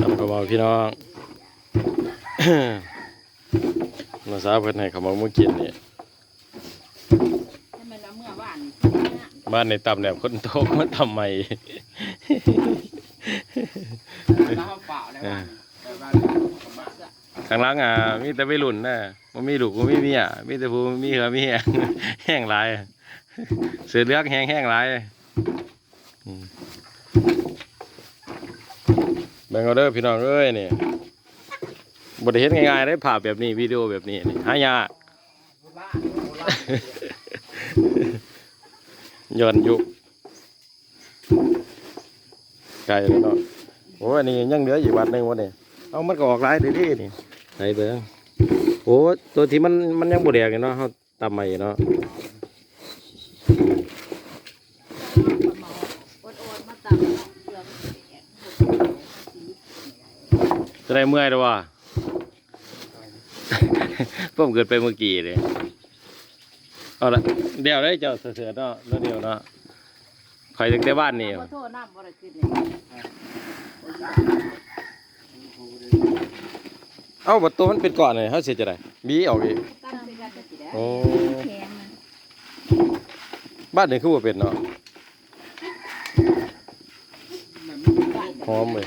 ทำกระเป๋าพี่น้องมาสาวเพิ่นให้เขามามื้อกินนี่ให้มันเอาเมื่อวานบ้านในตำแหนบคนโตกมันทำไมน้ำเปล่าได้บ้างแต่บ้านข้างหล่างอะมีแต่วัยรุ่นนะบ่มีลูกบ่มีเมียมีแต่ผู้มีเหือมีแหงแห้งหลายเสือเลือกแห้งแห้งหลาย อืมเบิ่งเอาเด้อพี่น้องเอ้ยนี่บ่ได้เฮ็ดง่ายๆได้ภาพแบบนี้วิดีโอแบบนี้นี่หายากย้อนยุคไกลแล้วเนาะโอ้อันนี้ยังเหลืออยู่วัดหนึงวะเนี่ยเอามันก็ออกหลายเด้ๆนี่ไหนเบิ่งโอ้ตัวที่มันมันยังบ่แดงอยู่เนาะเฮาตำใหม่เนาะอดๆมาตักเสือ จะได้เมื่อยแล้วว่ะผมเกิดไปเมื่อกี้เลยเอาละเดี๋ยวได้เจ้าเสือๆเนาะแล้วเดี๋ยวเนาะคอยถึงแต่บ้านนี่ขอโทษน้ำบ่ได้ขึ้นเลยเอ้าประตูมันเป็นก่อนเลยเฮาสิจะได้บีออกอีกตั้งเป็นกันจะสิได้โอ้แข็งนะบ้านนี่คือบ่เป็นเนาะหอมเลย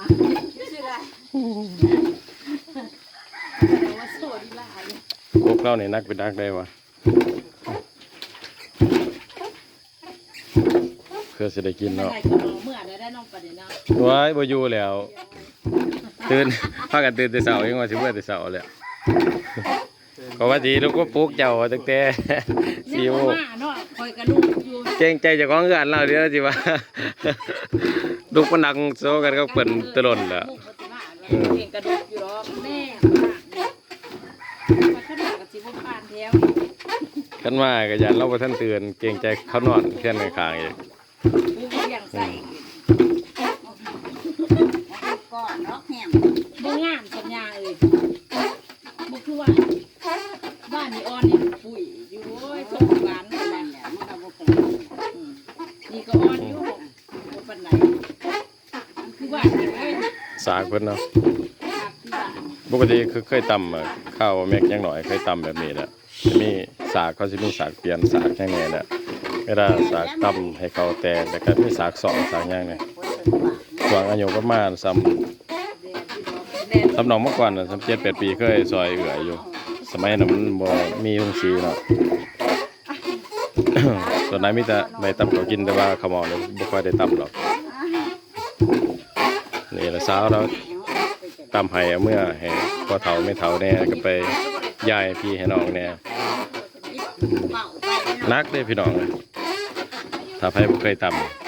บ่ทันเอาออกมาสิได้แต่ว่าโซดีหลายพวกเราเนี่ยนักเป็นนักได้วะเพื่อสิได้กินไม่เนาะได้ก็เอาเมื่อได้ได้น้องประเด็นเนาะว้ายบ่อยู่แล้ว ตื่น พากันตื่นแต่เช้ายังว่าสิเมื่อแต่เช้าแหล้วก็ว่าดีลูกก็ปลุกเจ้าตั้งแต่สี่โมงมาเนาะคอยกระลูกอยู่ เกรงใจเจ้าของเฮือนเราเดี๋ยวสิว่า ลูกมันนั่งโซกันก็เปิ่นตะลนแหล้วมุกปฏิมาเก่งกระดูกอยู่หรอกแน่มาขนาดกับสิบ่ผ่านแถวกันมาก็ยันเราบ่ทันเตือนเกรงใจเขานอนแค่ในข้างอีกกูก็ยังใส่ก่อนเนาะแห้งบ่งามสัญญาเอ้ยบ่คือว่าบ้านนี่อ่อนนี่ปุ๋ยอยู่โอ้ยสงกรานต์นั่นแหละ เนี่ยมันก็บ่เป็น อืมนี่ก็อ่อนอยู่บ่ปานใดมันคือบ้านนี่เอ้ย สากเพิ่นเนาะปกติคือเคยตำอะข้าวแม็กยังหน่อยเคยตำแบบนี้แหละจะมีสากเขาจะมีสากเปลี่ยนสากย่างนี้แหละเวลาสากตำให้เขาแตกแล้วก็มีสากสองสากย่างนี้บ่เป็นว่างอายุประมาณซ้เดนที่ดอกแน่ำซ้ำน้องเมื่อก่อนนะซ้ำเจ็ดแปดปีเคยซอยเอื่อยอยู่ สมัยนั้นมันบ่มีลุงซีเนาะส่วนนั้นมีแต่ใบตำเขากินแต่ว่าขมอเนี่ยบ่ค่อยได้ตำหรอก นี่ละสาวเราตำให้เมื่อให้พอเฒ่าไม่เฒ่าแน่ก็ไปยายพี่ให้น้องแน่นักเด้พี่น้องถ้าใครบ่เคยตำ